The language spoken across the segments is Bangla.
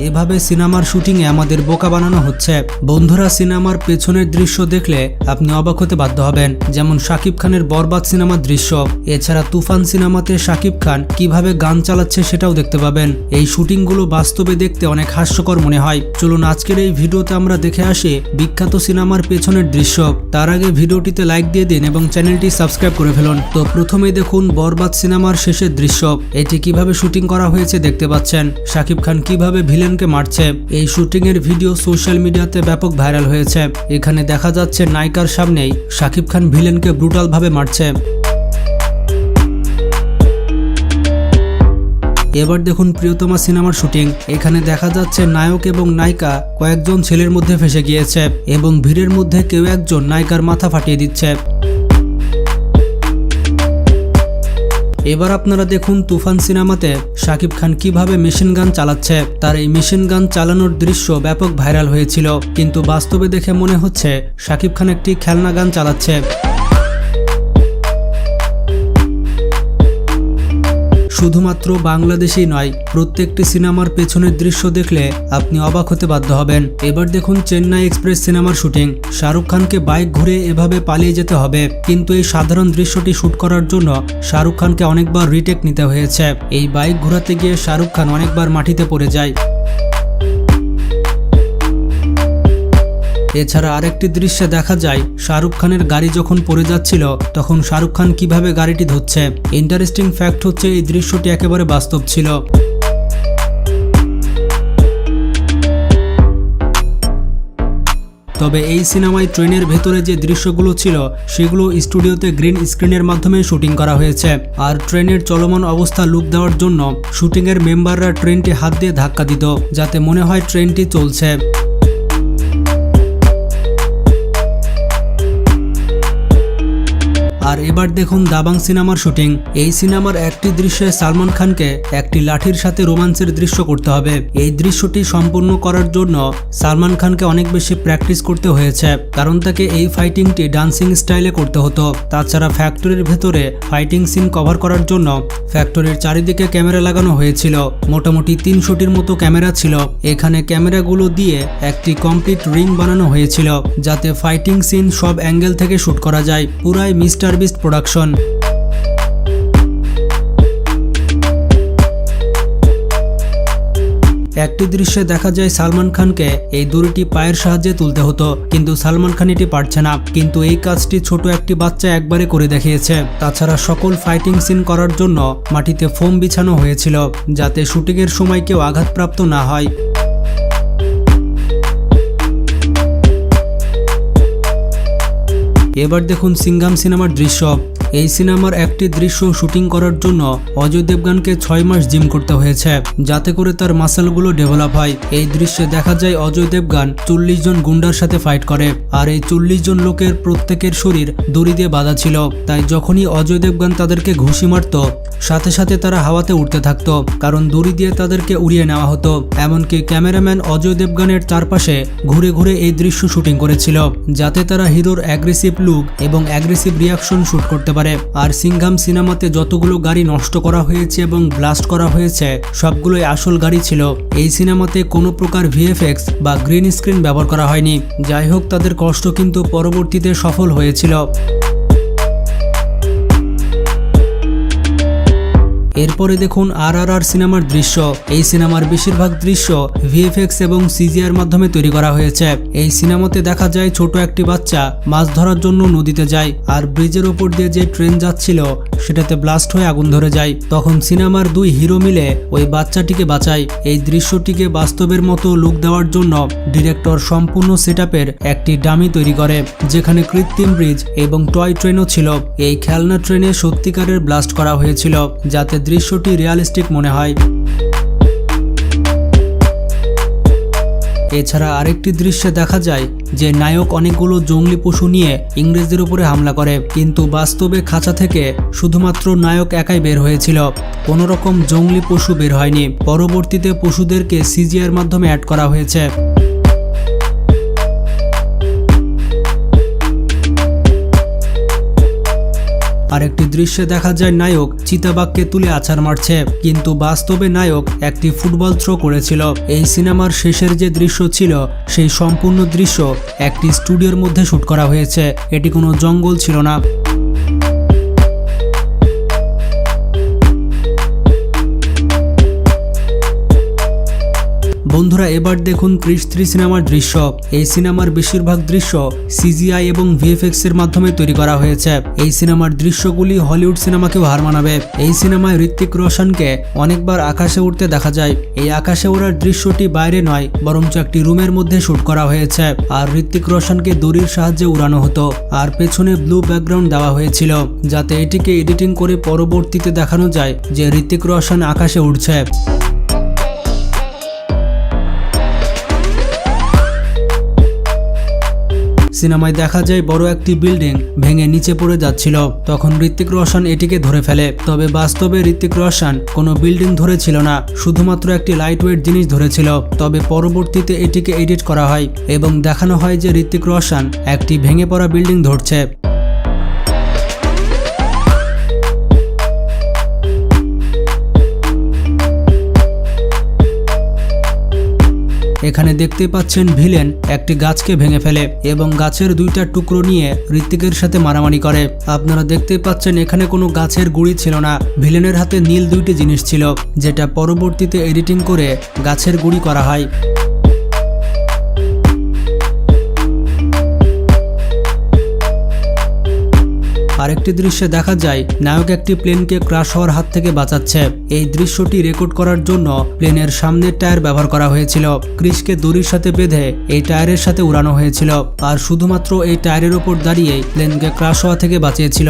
এভাবে সিনেমার শুটিংয়ে আমাদের বোকা বানানো হচ্ছে। বন্ধুরা, সিনেমার পেছনের দৃশ্য দেখলে আপনি অবাক হতে বাধ্য হবেন। যেমন শাকিব খানের বরবাদ সিনেমার দৃশ্য। এছাড়া তুফান সিনেমাতে শাকিব খান কীভাবে গান চালাচ্ছে সেটাও দেখতে পাবেন। এই শুটিংগুলো বাস্তবে দেখতে অনেক হাস্যকর মনে হয়। চলুন, আজকের এই ভিডিওতে আমরা দেখে আসি বিখ্যাত সিনেমার পেছনের দৃশ্য। তার আগে ভিডিওটিতে লাইক দিয়ে দিন এবং চ্যানেলটি সাবস্ক্রাইব করে ফেলুন। তো প্রথমেই দেখুন বরবাদ সিনেমার শেষের দৃশ্য। এটি কীভাবে শুটিং করা হয়েছে দেখতে পাচ্ছেন। শাকিব খান কীভাবে ভিলেনকে মারছে। এই শুটিং এর ভিডিও সোশ্যাল মিডিয়াতে ব্যাপক ভাইরাল হয়েছে। এখানে দেখা যাচ্ছে নায়িকার সামনেই শাকিব খান ভিলেনকে ব্রুটাল ভাবে মারছে। এবার দেখুন প্রিয়তমা সিনেমার শুটিং। এখানে দেখা যাচ্ছে নায়ক এবং নায়িকা কয়েকজন ছেলের মধ্যে ফেসে গিয়েছে এবং ভিড়ের মধ্যে কেউ একজন নায়িকার মাথা ফাটিয়ে দিচ্ছে। এবার আপনারা দেখুন তুফান সিনেমাতে শাকিব খান কীভাবে মেশিন গান চালাচ্ছে। তার এই মেশিন গান চালানোর দৃশ্য ব্যাপক ভাইরাল হয়েছিল। কিন্তু বাস্তবে দেখে মনে হচ্ছে শাকিব খান একটি খেলনা গান চালাচ্ছে। শুধুমাত্র বাংলাদেশেই নয়, প্রত্যেকটি সিনেমার পেছনের দৃশ্য দেখলে আপনি অবাক হতে বাধ্য হবেন। এবার দেখুন চেন্নাই এক্সপ্রেস সিনেমার শুটিং। শাহরুখ খানকে বাইক ঘুরে এভাবে পালিয়ে যেতে হবে, কিন্তু এই সাধারণ দৃশ্যটি শ্যুট করার জন্য শাহরুখ খানকে অনেকবার রিটেক নিতে হয়েছে। এই বাইক ঘোরাতে গিয়ে শাহরুখ খান অনেকবার মাটিতে পড়ে যায়। এছাড়া আরেকটি দৃশ্যে দেখা যায়, শাহরুখ খানের গাড়ি যখন পড়ে যাচ্ছিল, তখন শাহরুখ খান কীভাবে গাড়িটি ধরছে। ইন্টারেস্টিং ফ্যাক্ট হচ্ছে, এই দৃশ্যটি একেবারে বাস্তব ছিল। তবে এই সিনেমায় ট্রেনের ভেতরে যে দৃশ্যগুলো ছিল, সেগুলো স্টুডিওতে গ্রিন স্ক্রিনের মাধ্যমে শুটিং করা হয়েছে। আর ট্রেনের চলমান অবস্থা লুক দেওয়ার জন্য, শুটিংয়ের মেম্বাররা ট্রেনটি হাত দিয়ে ধাক্কা দিত, যাতে মনে হয় ট্রেনটি চলছে। আর এবার দেখুন দাবাং সিনেমার শুটিং। এই সিনেমার একটি দৃশ্যে সালমান খানকে একটি লাঠির সাথে রোমান্সের দৃশ্য করতে হবে। এই দৃশ্যটি সম্পূর্ণ করার জন্য সালমান খানকে অনেক বেশি প্র্যাকটিস করতে হয়েছে, কারণ তাকে এই ফাইটিংটি ডান্সিং স্টাইলে করতে হতো। তাছাড়া ফ্যাক্টরির ভেতরে ফাইটিং সিন কভার করার জন্য ফ্যাক্টরির চারিদিকে ক্যামেরা লাগানো হয়েছিল। মোটামুটি তিনশোটির মতো ক্যামেরা ছিল। এখানে ক্যামেরাগুলো দিয়ে একটি কমপ্লিট রিং বানানো হয়েছিল, যাতে ফাইটিং সিন সব অ্যাঙ্গেল থেকে শুট করা যায়। পুরাই মিস্টার বিস্ট প্রোডাকশন একটি দৃশ্যে দেখা যায় সালমান খানকে এই দড়িটি পায়ের সাহায্যে তুলতে হতো, কিন্তু সালমান খান এটি পারছে না, কিন্তু এই কাজটি ছোট একটি বাচ্চা একবারে করে দেখিয়েছে। তাছাড়া সকল ফাইটিং সিন করার জন্য মাটিতে ফোম বিছানো হয়েছিল, যাতে শুটিংয়ের সময় কেউ আঘাতপ্রাপ্ত না হয়। এবার দেখুন সিঙ্গাম সিনেমার দৃশ্য। এই সিনেমার একটি দৃশ্য শুটিং করার জন্য অজয় দেবগানকে ছয় মাস জিম করতে হয়েছে, যাতে করে তার মাসেলগুলো ডেভেলপ হয়। এই দৃশ্যে দেখা যায় অজয় দেবগান চল্লিশ জন গুন্ডার সাথে ফাইট করে, আর এই চল্লিশ জন লোকের প্রত্যেকের শরীর দড়ি দিয়ে বাঁধা ছিল। তাই যখনই অজয় দেবগান তাদেরকে ঘুষি মারত, সাথে সাথে তারা হাওয়াতে উঠতে থাকতো, কারণ দড়ি দিয়ে তাদেরকে উড়িয়ে নেওয়া হতো। এমনকি ক্যামেরাম্যান অজয় দেবগানের চারপাশে ঘুরে ঘুরে এই দৃশ্য শুটিং করেছিল, যাতে তারা হিরোর অ্যাগ্রেসিভ লুক এবং অ্যাগ্রেসিভ রিয়াকশন শুট করতে পারে আর সিংঘাম সিনেমাতে যতগুলো গাড়ি নষ্ট করা হয়েছে এবং ব্লাস্ট করা হয়েছে, সবগুলোই আসল গাড়ি ছিল। এই সিনেমাতে কোনো প্রকার ভিএফএক্স বা গ্রিন স্ক্রিন ব্যবহার করা হয়নি। যাই হোক, তাদের কষ্ট কিন্তু পরবর্তীতে সফল হয়েছিল। এরপরে দেখুন আর আর আর সিনেমার দৃশ্য। এই সিনেমার বেশিরভাগ দৃশ্য ভিএফএক্স এবং সিজিআর মাধ্যমে তৈরি করা হয়েছে। এই সিনেমাতে দেখা যায় ছোট একটি বাচ্চা মাছ ধরার জন্য নদীতে যায়, আর ব্রিজের ওপর দিয়ে যে ট্রেন যাচ্ছিল সেটাতে ব্লাস্ট হয়ে আগুন ধরে যায়। তখন সিনেমার দুই হিরো মিলে ওই বাচ্চাটিকে বাঁচায়। এই দৃশ্যটিকে বাস্তবের মতো লুক দেওয়ার জন্য ডিরেক্টর সম্পূর্ণ সেট একটি ডামি তৈরি করে, যেখানে কৃত্রিম ব্রিজ এবং টয় ট্রেনও ছিল। এই খেলনা ট্রেনে সত্যিকারের ব্লাস্ট করা হয়েছিল, যাতে দৃশ্যটি রিয়ালিস্টিক মনে হয়। এছাড়া আরেকটি দৃশ্যে দেখা যায় যে নায়ক অনেকগুলো জঙ্গলি পশু নিয়ে ইংরেজদের উপরে হামলা করে, কিন্তু বাস্তবে খাঁচা থেকে শুধুমাত্র নায়ক একাই বের হয়েছিল। কোনো রকম জঙ্গলি পশু বের হয়নি। পরবর্তীতে পশুদেরকে সিজিআর মাধ্যমে অ্যাড করা হয়েছে। আর একটি দৃশ্যে দেখা যায় নায়ক চিতাবাঘকে তুলে আছাড় মারছে। কিন্তু বাস্তবে নায়ক একটি ফুটবল থ্রো করেছিল। এই সিনেমার শেষের যে দৃশ্য ছিল, সেই সম্পূর্ণ দৃশ্য একটি স্টুডিওর মধ্যে শুট করা হয়েছে। এটি কোনো জঙ্গল ছিল না। বন্ধুরা, এবার দেখুন ক্রিস থ্রি সিনেমার দৃশ্য। এই সিনেমার বেশিরভাগ দৃশ্য সিজিআই এবং ভিএফএক্স এর মাধ্যমে তৈরি করা হয়েছে। এই সিনেমার দৃশ্যগুলি হলিউড সিনেমাকেও হার মানাবে। এই সিনেমায় ঋত্বিক রোশনকে অনেকবার আকাশে উঠতে দেখা যায়। এই আকাশে ওড়ার দৃশ্যটি বাইরে নয়, বরঞ্চ একটি রুমের মধ্যে শুট করা হয়েছে। আর ঋত্বিক রোশনকে দড়ির সাহায্যে উড়ানো হতো। আর পেছনে ব্লু ব্যাকগ্রাউন্ড দেওয়া হয়েছিল, যাতে এটিকে এডিটিং করে পরবর্তীতে দেখানো যায় যে ঋত্বিক রোশন আকাশে উঠছে সিনেমায় দেখা যায় বড় একটি বিল্ডিং ভেঙে নিচে পড়ে যাচ্ছিল। তখন ঋত্বিক রোশন এটিকে ধরে ফেলে। তবে বাস্তবে ঋত্বিক রোশন কোনো বিল্ডিং ধরেছিল না, শুধুমাত্র একটি লাইটওয়েট জিনিস ধরেছিল। তবে পরবর্তীতে এটিকে এডিট করা হয় এবং দেখানো হয় যে ঋত্বিক রোশন একটি ভেঙে পড়া বিল্ডিং ধরছে। এখানে দেখতে পাচ্ছেন ভিলেন একটি গাছকে ভেঙে ফেলে এবং গাছের দুইটা টুকরো নিয়ে ঋত্বিকের সাথে মারামারি করে। আপনারা দেখতে পাচ্ছেন এখানে কোনো গাছের গুড়ি ছিল না। ভিলেনের হাতে নীল দুইটি জিনিস ছিল, যেটা পরবর্তীতে এডিটিং করে গাছের গুড়ি করা হয়। আরেকটি দৃশ্যে দেখা যায়, নায়ক একটি প্লেনকে ক্রাশ হওয়ার হাত থেকে বাঁচাচ্ছে। এই দৃশ্যটি রেকর্ড করার জন্য প্লেনের সামনের টায়ার ব্যবহার করা হয়েছিল। ক্রিসকে দড়ির সাথে বেঁধে এই টায়ারের সাথে উড়ানো হয়েছিল, আর শুধুমাত্র এই টায়ারের ওপর দাঁড়িয়েই প্লেনকে ক্রাশ হওয়া থেকে বাঁচিয়েছিল।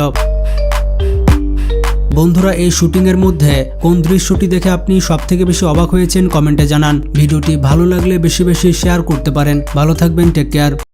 বন্ধুরা, এই শুটিংয়ের মধ্যে কোন দৃশ্যটি দেখে আপনি সব থেকে বেশি অবাক হয়েছেন কমেন্টে জানান। ভিডিওটি ভালো লাগলে বেশি বেশি শেয়ার করতে পারেন। ভালো থাকবেন, টেক কেয়ার।